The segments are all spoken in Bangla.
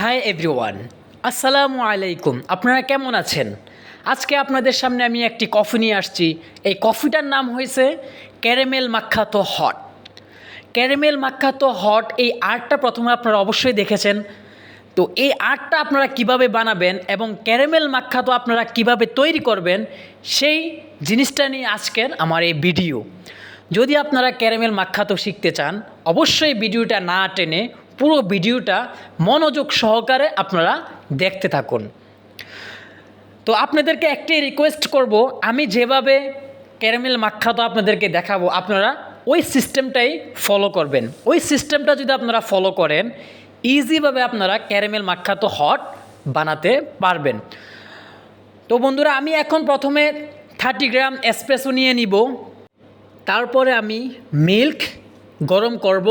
হাই এভরিওয়ান আসসালামু আলাইকুম আপনারা কেমন আছেন? আজকে আপনাদের সামনে আমি একটি কফি নিয়ে আসছি। এই কফিটার নাম হয়েছে caramel macchiato hot caramel macchiato hot এই আর্টটা প্রথমে আপনারা অবশ্যই দেখেছেন। তো এই আর্টটা আপনারা কীভাবে বানাবেন এবং ক্যারামেল মাখ্যাতো আপনারা কীভাবে তৈরি করবেন, সেই জিনিসটা নিয়ে আজকের আমার এই ভিডিও যদি আপনারা ক্যারামেল মাখ্যাতো শিখতে চান, অবশ্যই ভিডিওটা না টেনে পুরো ভিডিওটা মনোযোগ সহকারে আপনারা দেখতে থাকুন। তো আপনাদেরকে একটাই রিকোয়েস্ট করব, আমি যেভাবে ক্যারামেল মাখ্যাতো আপনাদেরকে দেখাবো, আপনারা ওই সিস্টেমটাই ফলো করবেন। ওই সিস্টেমটা যদি আপনারা ফলো করেন ইজিভাবে আপনারা ক্যারামেল মাখ্যাতো হট বানাতে পারবেন। তো বন্ধুরা, আমি এখন প্রথমে থার্টি গ্রাম এসপ্রেসো নিয়ে নিব। তারপরে আমি মিল্ক গরম করব।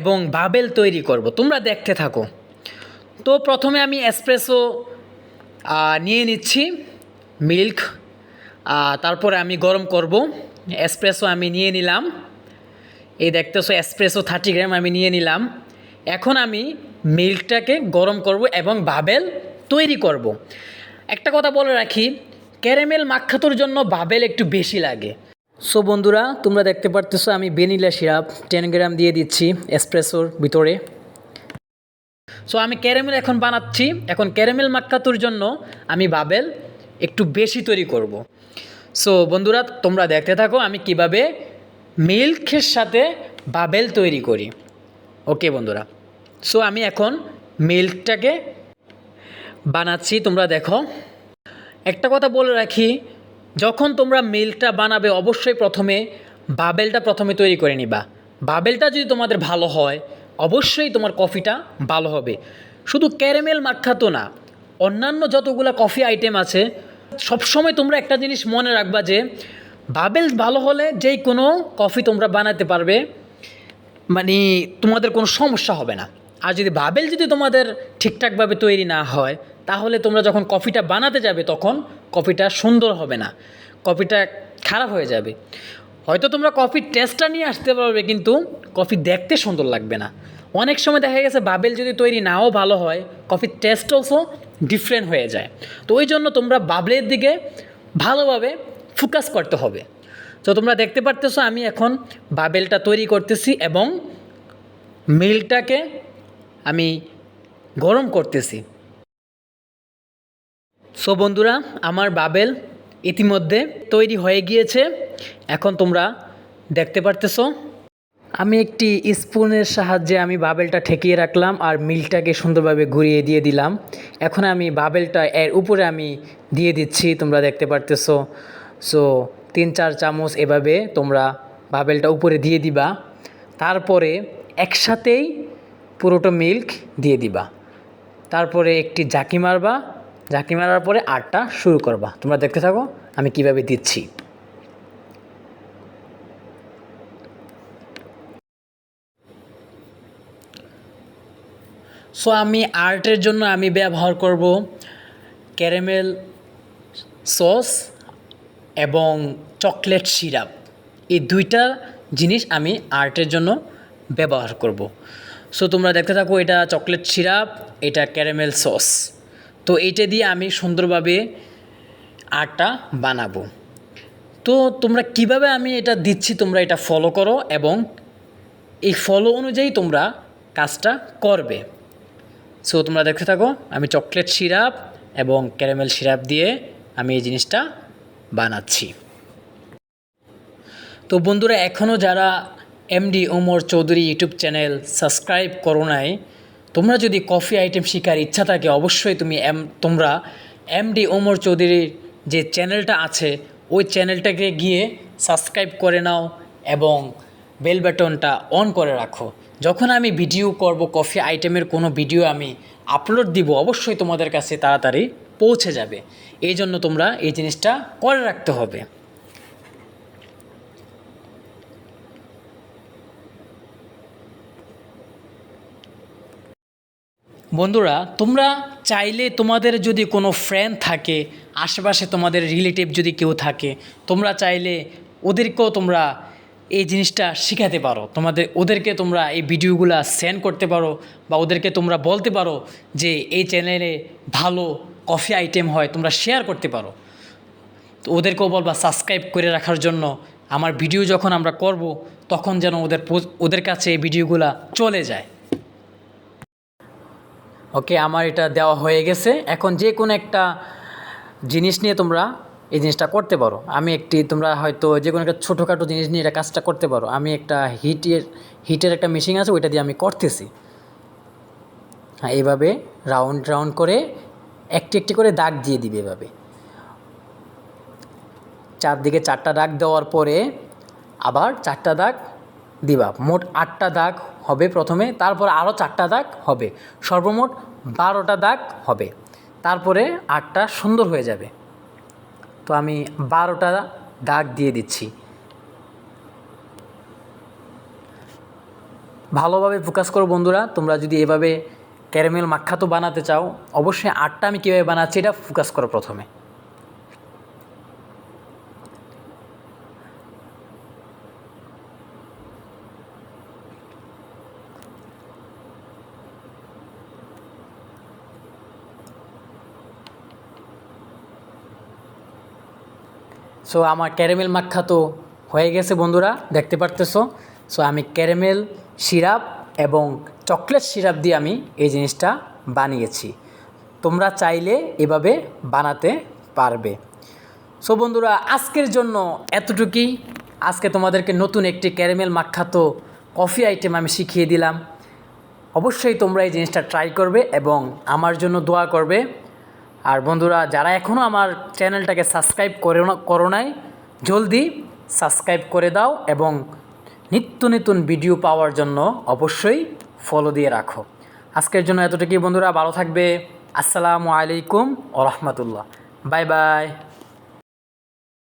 এবং বাবেল তৈরি করব। তোমরা দেখতে থাকো। তো প্রথমে আমি এসপ্রেসো নিয়ে নিচ্ছি মিল্ক তারপরে আমি গরম করব। এসপ্রেসো আমি নিয়ে নিলাম। এই দেখতেছো এসপ্রেসো থার্টি গ্রাম আমি নিয়ে নিলাম। এখন আমি মিল্কটাকে গরম করব এবং বাবেল তৈরি করব। একটা কথা বলে রাখি ক্যারামেল মাখাতোর জন্য বাবেল একটু বেশি লাগে। সো বন্ধুরা, তোমরা দেখতে পারতেছো আমি ভ্যানিলা সিরাপ টেন গ্রাম দিয়ে দিচ্ছি এসপ্রেসোর ভিতরে। সো আমি ক্যারামেল এখন বানাচ্ছি। এখন ক্যারামেল মাক্কাতুর জন্য আমি বাবেল একটু বেশি তৈরি করব। সো বন্ধুরা, তোমরা দেখতে থাকো আমি কীভাবে মিল্কের সাথে বাবেল তৈরি করি। ওকে বন্ধুরা। সো আমি এখন মিল্কটাকে বানাচ্ছি। তোমরা দেখো। একটা কথা বলে রাখি যখন তোমরা মিল্কটা বানাবে, অবশ্যই প্রথমে বাবেলটা প্রথমে তৈরি করে নিবা। বাবেলটা যদি তোমাদের ভালো হয়, অবশ্যই তোমার কফিটা ভালো হবে। শুধু ক্যারামেল মাখ্যাতো না, অন্যান্য যতগুলো কফি আইটেম আছে, সবসময় তোমরা একটা জিনিস মনে রাখবা যে, বাবেল ভালো হলে যেই কোনো কফি তোমরা বানাতে পারবে মানে তোমাদের কোনো সমস্যা হবে না। আর যদি বাবেল যদি তোমাদের ঠিকঠাকভাবে তৈরি না হয়, তাহলে তোমরা যখন কফিটা বানাতে যাবে তখন কফিটা সুন্দর হবে না, কফিটা খারাপ হয়ে যাবে। হয়তো তোমরা কফির টেস্টটা নিয়ে আসতে পারবে, কিন্তু কফি দেখতে সুন্দর লাগবে না। অনেক সময় দেখা গেছে বাবেল যদি তৈরি নাও ভালো হয়, কফির টেস্ট অলসো ডিফারেন্ট হয়ে যায়। তো ওই জন্য তোমরা বাবলের দিকে ভালোভাবে ফোকাস করতে হবে। তো তোমরা দেখতে পারতেছো আমি এখন বাবেলটা তৈরি করতেছি এবং মিলটাকে আমি গরম করতেছি। সো বন্ধুরা, আমার বাবেল ইতিমধ্যে তৈরি হয়ে গিয়েছে। এখন তোমরা দেখতে পারতেছো। আমি একটি স্পুনের সাহায্যে আমি বাবেলটা ঠেকিয়ে রাখলাম আর মিলটাকে সুন্দরভাবে ঘুরিয়ে দিয়ে দিলাম। এখন আমি বাবেলটা এর উপরে আমি দিয়ে দিচ্ছি, তোমরা দেখতে পারতেছো। সো তিন, চার চামচ এভাবে তোমরা বাবেলটা উপরে দিয়ে দিবা। তারপরে একসাথেই পুরোটা মিল্ক দিয়ে দিবা। তারপরে একটি জাকি মারবা। জাকি মারার পরে আটটা শুরু করবা। তোমরা দেখতে থাকো, আমি কীভাবে দিচ্ছি। সো আমি আর্টের জন্য আমি ব্যবহার করব ক্যারামেল সস এবং চকলেট সিরাপ এই দুইটা জিনিস আমি আর্টের জন্য ব্যবহার করব। সো তোমরা দেখতে থাকো, এটা চকলেট সিরাপ এটা ক্যারামেল সস তো এটা দিয়ে আমি সুন্দরভাবে আটা বানাবো। তো তোমরা কীভাবে আমি এটা দিচ্ছি, তোমরা এটা ফলো করো এবং এই ফলো অনুযায়ী তোমরা কাজটা করবে। সো তোমরা দেখতে থাকো, আমি চকলেট সিরাপ এবং ক্যারামেল সিরাপ দিয়ে আমি এই জিনিসটা বানাচ্ছি। তো বন্ধুরা এখনও যারা MD Omar Chowdhury YouTube channel subscribe করো নাই, তোমরা যদি কফি আইটেম শেখার ইচ্ছা থাকে, অবশ্যই তুমি এম তোমরা এমডি ওমর চৌধুরীর যে চ্যানেলটা আছে, ওই চ্যানেলটাকে গিয়ে সাবস্ক্রাইব করে নাও এবং বেল বাটনটা অন করে রাখো। যখন আমি ভিডিও করব কফি আইটেমের কোনো ভিডিও আমি আপলোড দিব, অবশ্যই তোমাদের কাছে তাড়াতাড়ি পৌঁছে যাবে। এই জন্য তোমরা এই জিনিসটা করে রাখতে হবে। বন্ধুরা, তোমরা চাইলে তোমাদের যদি কোনো ফ্রেন্ড থাকে, আশেপাশে তোমাদের রিলেটিভ যদি কেউ থাকে, তোমরা চাইলে ওদেরকেও তোমরা এই জিনিসটা শেখাতে পারো। তোমাদের, ওদেরকে তোমরা এই ভিডিওগুলো সেন্ড করতে পারো বা ওদেরকে তোমরা বলতে পারো যে এই চ্যানেলে ভালো কফি আইটেম হয়, তোমরা শেয়ার করতে পারো। তো ওদেরকেও বলবা সাবস্ক্রাইব করে রাখার জন্য আমার ভিডিও যখন আমরা করব, তখন যেন ওদের ওদের কাছে এই ভিডিওগুলো চলে যায়। ওকে আমার এটা দেওয়া হয়ে গেছে। এখন যে কোনো একটা জিনিস নিয়ে তোমরা এই জিনিসটা করতে পারো। আমি একটি তোমরা হয়তো যে কোনো একটা ছোটোখাটো জিনিস নিয়ে এটা কাজটা করতে পারো। আমি একটা হিটের হিটের একটা মেশিন আছে, ওইটা দিয়ে আমি করতেছি। হ্যাঁ এইভাবে রাউন্ড রাউন্ড করে একটি একটি করে দাগ দিয়ে দিবে এভাবে। চারদিকে চারটা দাগ দেওয়ার পরে আবার চারটা দাগ দিবা মোট আটটা দাগ হবে প্রথমে, তারপর আরও চারটা দাগ হবে। সর্বমোট বারোটা দাগ হবে। তারপরে আটটা সুন্দর হয়ে যাবে। তো আমি বারোটা দাগ দিয়ে দিচ্ছি। ভালোভাবে ফোকাস করো বন্ধুরা। তোমরা যদি এভাবে ক্যারামেল মাখ্যাতো বানাতে চাও, অবশ্যই আটটা আমি কীভাবে বানাচ্ছি এটা ফোকাস করো প্রথমে। সো আমার ক্যারামেল মাখা তো হয়ে গেছে, বন্ধুরা, দেখতে পারতেছো? সো আমি ক্যারামেল সিরাপ এবং চকলেট সিরাপ দিয়ে আমি এই জিনিসটা বানিয়েছি। তোমরা চাইলে এভাবে বানাতে পারবে। সো বন্ধুরা, আজকের জন্য এতটুকুই। আজকে তোমাদেরকে নতুন একটি ক্যারামেল মাখাতো কফি আইটেম আমি শিখিয়ে দিলাম। অবশ্যই তোমরা এই জিনিসটা ট্রাই করবে এবং আমার জন্য দোয়া করবে। আর বন্ধুরা, যারা এখনও আমার চ্যানেলটাকে সাবস্ক্রাইব করে করো নাই, জলদি সাবস্ক্রাইব করে দাও এবং নিত্য নতুন ভিডিও পাওয়ার জন্য অবশ্যই ফলো দিয়ে রাখো। আজকের জন্য এতটুকুই বন্ধুরা, ভালো থাকবে। আসসালামু আলাইকুম ওরহমতুল্লাহ রহমতুল্লাহ। Bye bye.